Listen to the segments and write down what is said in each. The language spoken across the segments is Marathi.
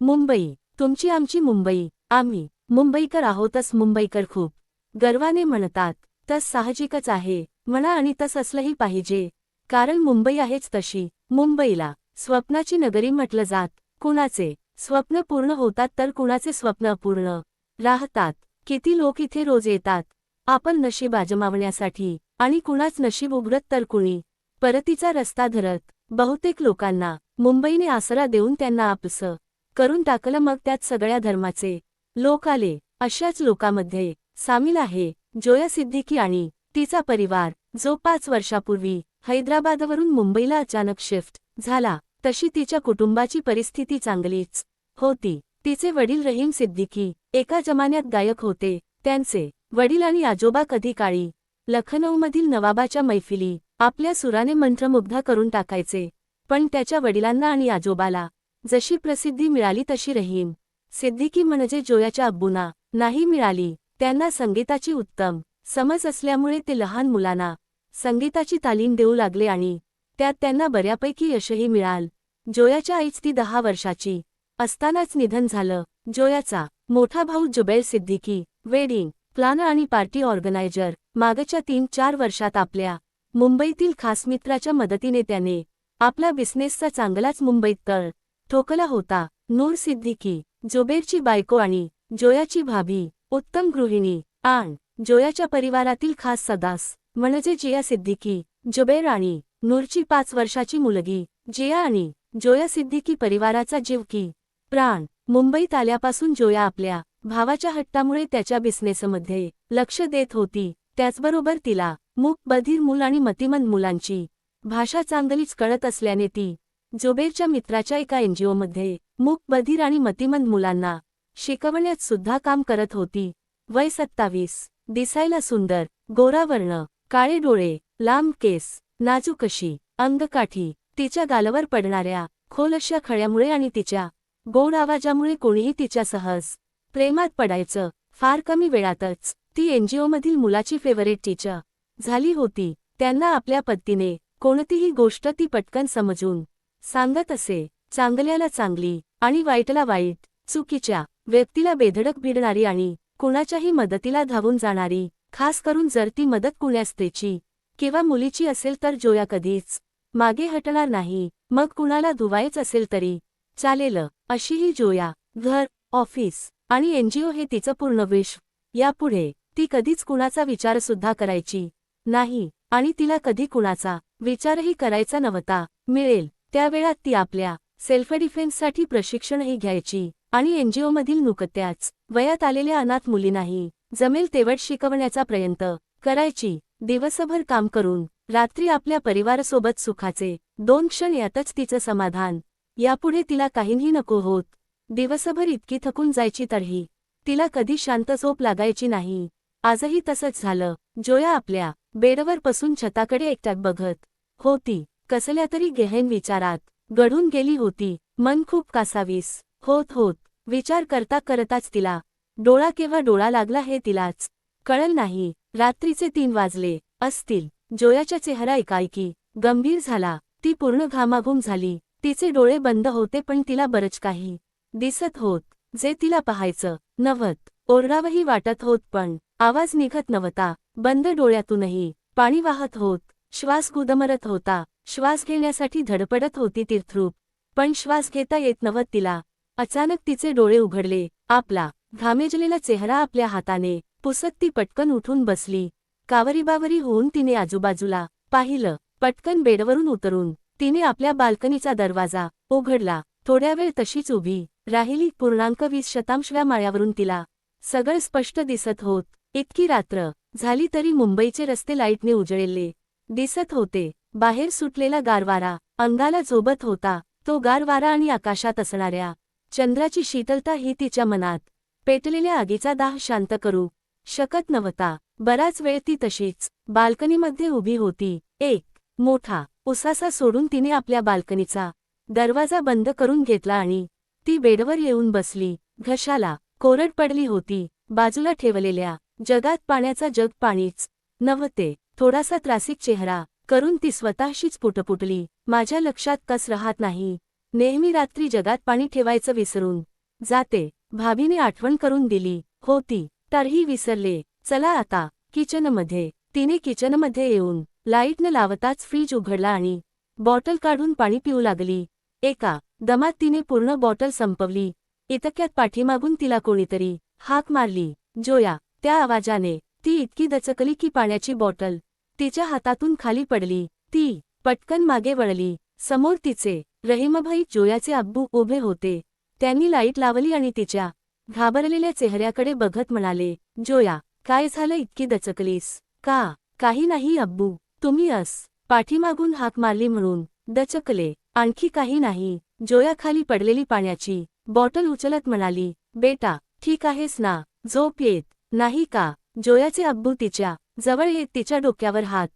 मुंबई तुमची आमची मुंबई. आम्ही मुंबईकर आहोतच मुंबईकर खूप. गर्वाने म्हणतात तस साहजिकच आहे म्हणा आणि तस असलंही पाहिजे. कारण मुंबई आहेच तशी. मुंबईला स्वप्नाची नगरी म्हटलं जात कुणाचे? स्वप्न पूर्ण होतात तर कुणाचे स्वप्न अपूर्ण? राहतात किती लोक इथे रोज येतात? आपण नशीब आजमावण्यासाठी आणि कुणाच नशीब उघडत तर कुणी? परतीचा रस्ता धरत बहुतेक लोकांना मुंबईने आसरा देऊन त्यांना आपसं करून टाकलं मग त्यात सगळ्या धर्माचे लोक आले. अशाच लोकांमध्ये सामील आहे जोया सिद्दीकी आणि तिचा परिवार जो पाच वर्षापूर्वी हैदराबादवरून मुंबईला अचानक शिफ्ट झाला तशी तिच्या कुटुंबाची परिस्थिती चांगलीच होती. तिचे वडील रहीम सिद्दीकी एका जमान्यात गायक होते. त्यांचे वडील आणि आजोबा कधी काळी लखनौमधील नवाबाच्या मैफिली आपल्या सुराने मंत्रमुग्ध करून टाकायचे पण त्याच्या वडिलांना आणि आजोबाला जशी प्रसिद्धी मिळाली तशी रहीम. सिद्दीकी म्हणजे जोयाच्या अब्बूना नाही मिळाली त्यांना संगीताची उत्तम समज असल्यामुळे ते लहान मुलांना संगीताची तालीम देऊ लागले आणि त्यात त्यांना बऱ्यापैकी यशही मिळाल. जोयाच्या आईच ती दहा वर्षाची असतानाच निधन झालं. जोयाचा मोठा भाऊ जुबैर सिद्दीकी वेडिंग प्लानर आणि पार्टी ऑर्गनायझर मागच्या तीन चार वर्षात आपल्या मुंबईतील खास मित्राच्या मदतीने त्याने आपला बिझनेसचा चांगलाच मुंबईत तळ ठोकला होता. नूर सिद्दीकी जोबेरची बायको आणि जोयाची भाभी उत्तम गृहिणी आण जोयाच्या परिवारातील खास सदास म्हणजे जिया सिद्दीकी जोबेर आणि नूरची पाच वर्षाची मुलगी जिया आणि जोया सिद्दीकी परिवाराचा जीव की प्राण. मुंबईत आल्यापासून जोया आपल्या भावाच्या हट्टामुळे त्याच्या बिझनेसमध्ये लक्ष देत होती. त्याचबरोबर तिला मूक बधीर मूल आणि मतिमंद मुलांची भाषा चांगलीच कळत असल्याने ती जोबेरच्या मित्राच्या एका एनजीओमध्ये मूक बधीर आणि मतिमंद मुलांना शिकवण्यात सुद्धा काम करत होती. वय सत्तावीस. दिसायला सुंदर गोरावर्ण काळे डोळे लांब केस नाजूकशी अंगकाठी तिच्या गालावर पडणाऱ्या खोल अशा खळ्यामुळे आणि तिच्या गोड आवाजामुळे कोणीही तिच्या सहज प्रेमात पडायचं फार कमी वेळातच ती एनजीओमधील मुलाची फेवरेट टीचर झाली होती. त्यांना आपल्या पत्तीने कोणतीही गोष्ट ती पटकन समजून सांगत असे चांगल्याला चांगली आणि वाईटला वाईट चुकीच्या व्यक्तीला बेधडक भिडणारी आणि कुणाच्याही मदतीला धावून जाणारी खास करून जर ती मदत कुण्यास्तेची किंवा मुलीची असेल तर जोया कधीच मागे हटणार नाही मग कुणाला धुवायच असेल तरी चालेल अशी ही जोया घर ऑफिस आणि एनजीओ हे तिचं पूर्ण विश्व. यापुढे ती कधीच कुणाचा विचारसुद्धा करायची नाही आणि तिला कधी कुणाचा विचारही करायचा नव्हता मिळेल. त्यावेळात ती आपल्या सेल्फ डिफेन्ससाठी प्रशिक्षणही घ्यायची आणि एनजीओमधील नुकत्याच वयात आलेल्या अनाथ मुलींनाही जमेल तेवट शिकवण्याचा प्रयत्न करायची. दिवसभर काम करून रात्री आपल्या परिवारासोबत सुखाचे दोन क्षण यातच तिचं समाधान. यापुढे तिला काहीही नको होत. दिवसभर इतकी थकून जायची तरीही तिला कधी शांत झोप लागायची नाही. आजही तसंच झालं. जोया आपल्या बेडवर पसून छताकडे एकट्यात बघत होती. कसल्या तरी गहन विचारात गढून गेली होती. मन खूप कासावीस. होत होत. विचार करता करताच तिला डोळा केव्हा डोळा लागला हे तिलाच कळल नाही. रात्रीचे तीन वाजले असतील. जोयाचा चेहरा एकाएकी गंभीर झाला. ती पूर्ण घामाघूम झाली. तिचे डोळे बंद होते पण तिला बरंच काही दिसत होत. जे तिला पाहायचं नव्हत. ओरडावही वाटत होत पण आवाज निघत नव्हता. बंद डोळ्यातूनही पाणी वाहत होत. श्वास गुदमरत होता. श्वास घेण्यासाठी धडपडत होती तीर्थरूप. पण श्वास घेता येत नव्हत तिला. अचानक तिचे डोळे उघडले. आपला घामेजलेला चेहरा आपल्या हाताने पुसत ती पटकन उठून बसली. कावरीबावरी होऊन तिने आजूबाजूला पाहिलं. पटकन बेडवरून उतरून तिने आपल्या बाल्कनीचा दरवाजा उघडला. थोड्या वेळ तशीच उभी राहिली पूर्णांक वीस शतांशव्या माळ्यावरून तिला. सगळं स्पष्ट दिसत होत. इतकी रात्र झाली तरी मुंबईचे रस्ते लाईटने उजळले. दिसत होते. बाहेर सुटलेला गारवारा अंगाला झोबत होता. तो गारवारा आणि आकाशात असणाऱ्या चंद्राची शीतलता ही तिच्या मनात पेटलेल्या आगीचा दाह शांत करू शकत नव्हता. बराच वेळ ती तशीच बाल्कनीमध्ये उभी होती. एक मोठा उसासा सोडून तिने आपल्या बाल्कनीचा दरवाजा बंद करून घेतला आणि ती बेडवर येऊन बसली. घशाला कोरड पडली होती. बाजूला ठेवलेल्या जगात पाण्याचा जग पाणीच नव्हते. थोडासा त्रासिक चेहरा करून ती स्वतःशीच पुटपुटली. माझ्या लक्षात कस राहत नाही. नेहमी रात्री जगात पाणी ठेवायचं विसरून. जाते. भाभीने आठवण करून दिली. होती तरही विसरले. चला आता. किचनमध्ये. तिने किचनमध्ये येऊन लाइट न लावताच फ्रीज उघडला आणि बॉटल काढून पाणी पिऊ लागली. एका दमात तिने पूर्ण बॉटल संपवली. इतक्यात पाठीमागून तिला कोणीतरी हाक मारली. जोया त्या आवाजाने ती इतकी दचकली की पाण्याची बॉटल तिच्या हातातून खाली पडली. ती पटकन मागे वळली. समोर तिचे रहिमभाई जोयाचे अब्बू उभे होते. त्यांनी लाइट लावली आणि तिच्या घाबरलेल्या चेहऱ्याकडे बघत म्हणाले जोया काय झालं इतकी दचकलीस? का? काही नाही अब्बू. तुम्ही अस पाठीमागून हाक मारली म्हणून. दचकले. आणखी काही नाही. जोया खाली पडलेली पाण्याची बॉटल उचलत म्हणाली बेटा ठीक आहेस ना? झोप येत. नाही का? जोयाचे अब्बू तिच्या जवळ येत तिच्या डोक्यावर हात.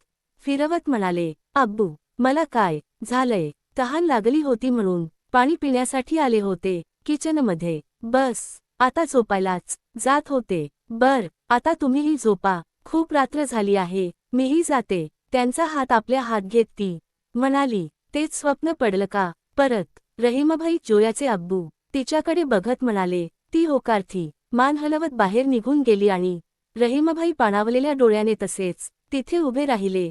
फिरवत म्हणाले अब्बू मला काय? झालंय. तहान लागली होती म्हणून. पाणी पिण्यासाठी आले होते. किचनमध्ये. बस. आता झोपायलाच. जात होते. बर. आता तुम्हीही झोपा. खूप रात्र झाली आहे. मीही जाते. त्यांचा हात आपल्या हात घेत ती. म्हणाली तेच स्वप्न पडलं का? परत. रहिमाभाई जोयाचे अब्बू. तिच्याकडे बघत म्हणाले ती होकार्थी मान हलवत बाहेर निघून गेली आणि रहिमाभाई पाणावलेल्या डोळ्याने तसेच तिथे उभे राहिले.